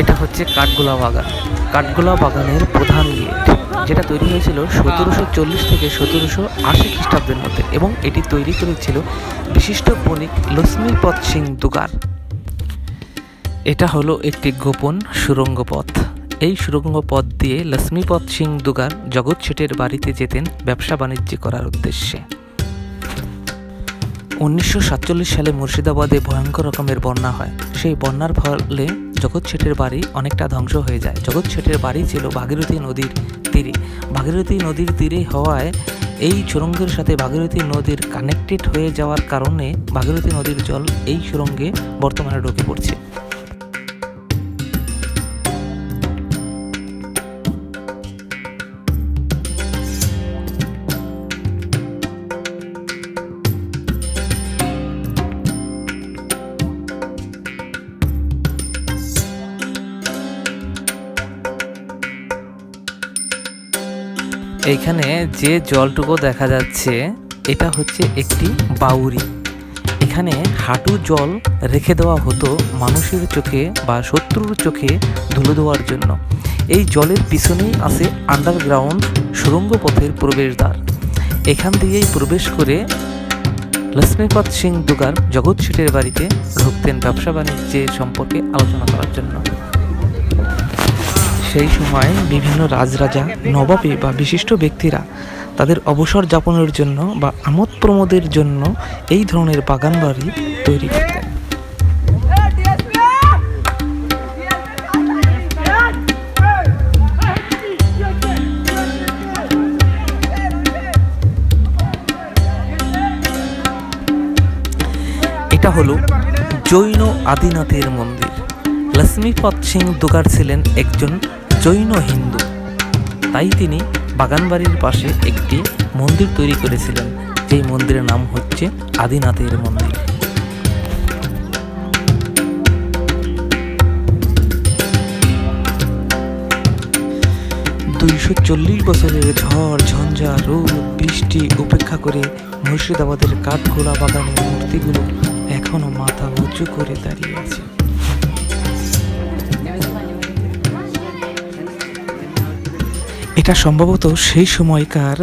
এটা হচ্ছে কাঠগোলা বাগান। কাঠগোলা বাগানের প্রধান গেট, যেটা তৈরি হয়েছিল সতেরোশো চল্লিশ থেকে সতেরোশো আশি খ্রিস্টাব্দের মধ্যে এবং এটি তৈরি করেছিল বিশিষ্ট বণিক লক্ষ্মীপদ সিং দুগার। এটা হলো একটি গোপন সুড়ঙ্গ পথ এই সুড়ঙ্গ পথ দিয়ে লক্ষ্মীপদ সিং দুগার জগৎ শেঠের বাড়িতে যেতেন ব্যবসা বাণিজ্য করার উদ্দেশ্যে। উনিশশো সাতচল্লিশ সালে মুর্শিদাবাদে ভয়ঙ্কর রকমের বন্যা হয়। সেই বন্যার ফলে জগৎ শেঠের বাড়ি অনেকটা ধ্বংস হয়ে যায়। জগৎ শেঠের বাড়ি ছিল ভাগীরথী নদীর তীরে। ভাগীরথী নদীর তীরে হওয়ায় এই সুরঙ্গের সাথে ভাগীরথী নদীর কানেক্টেড হয়ে যাওয়ার কারণে ভাগীরথী নদীর জল এই সুরঙ্গে বর্তমানে ঢুকে পড়ছে। এইখানে যে জলটুকু দেখা যাচ্ছে, এটা হচ্ছে একটি বাউরি এখানে হাঁটু জল রেখে দেওয়া হতো মানুষের চোখে বা শত্রুর চোখে ধুলো দেওয়ার জন্য। এই জলের পিছনেই আছে আন্ডারগ্রাউন্ড সুড়ঙ্গ পথের প্রবেশদ্বার। এখান দিয়েই প্রবেশ করে লক্ষ্মীপদ সিং দুগার জগৎ শেঠের বাড়িতে ঢুকতেন ব্যবসা বাণিজ্যের সম্পর্কে আলোচনা করার জন্য। সেই সময় বিভিন্ন রাজরাজা, নবাবে বা বিশিষ্ট ব্যক্তিরা তাদের অবসর যাপনের জন্য বা আমোদ প্রমোদের জন্য এই ধরনের বাগান বাড়ি তৈরি করতেন। এটা হলো জৈন আদিনাথের মন্দির। লক্ষ্মীপদ সিং দুগার ছিলেন একজন জৈন হিন্দু। তাই তিনি বাগানবাড়ির পাশে একটি মন্দির তৈরি করেছিলেন। যেই মন্দিরের নাম হচ্ছে আদিনাথের মন্দির। দুইশো চল্লিশ বছরের ঝড়, ঝঞ্ঝা, রোদ, বৃষ্টি উপেক্ষা করে মুর্শিদাবাদের কাঠগোলা বাগানের মূর্তিগুলো এখনও মাথা উঁচু করে দাঁড়িয়ে আছে। এটা সম্ভবত সেই সময়কার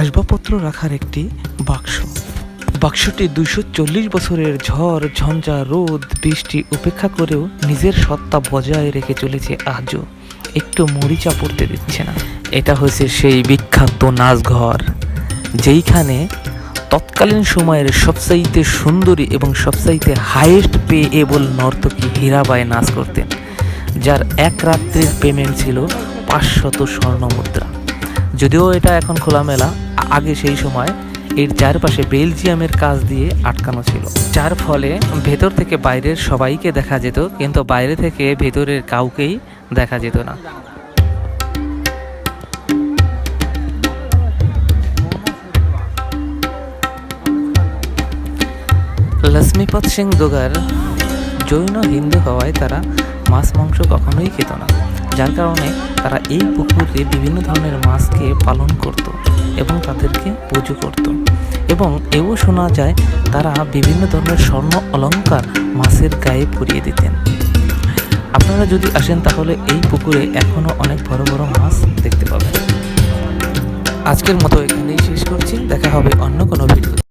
আসবাবপত্র রাখার একটি বাক্স। বাক্সটি দুইশো চল্লিশ বছরের ঝড়, ঝঞ্ঝা, রোদ, বৃষ্টি উপেক্ষা করেও নিজের সত্তা বজায় রেখে চলেছে আজও। একটু মরিচা পড়তে দিচ্ছে না। এটা হয়েছে সেই বিখ্যাত নাচঘর, যেইখানে তৎকালীন সময়ের সবচাইতে সুন্দরী এবং সবচাইতে হাইয়েস্ট পে এবল নর্তকী হীরাবাই নাচ করতেন, যার এক রাত্রির পেমেন্ট ছিল পাঁচশত স্বর্ণ মুদ্রা। যদিও এটা এখন খোলামেলা, আগে সেই সময় এর চারপাশে বেলজিয়ামের কাজ দিয়ে আটকানো ছিল। যার ফলে ভেতর থেকে বাইরের সবাইকে দেখা যেত, কিন্তু বাইরে থেকে ভেতরের কাউকেই দেখা যেত না। লক্ষ্মীপদ সিং দোগার জৈন হিন্দু হওয়ায় তারা মাছ মাংস কখনোই খেত না। যার কারণে তারা এই পুকুরে বিভিন্ন ধরনের মাছকে পালন করত এবং তাদেরকে পুজো করত। এবং এও শোনা যায়, তারা বিভিন্ন ধরনের স্বর্ণ অলঙ্কার মাছের গায়ে পরিয়ে দিতেন। আপনারা যদি আসেন, তাহলে এই পুকুরে এখনও অনেক বড় বড় মাছ দেখতে পাবেন। আজকের মতো এখানেই শেষ করছি। দেখা হবে অন্য কোনো ভিডিও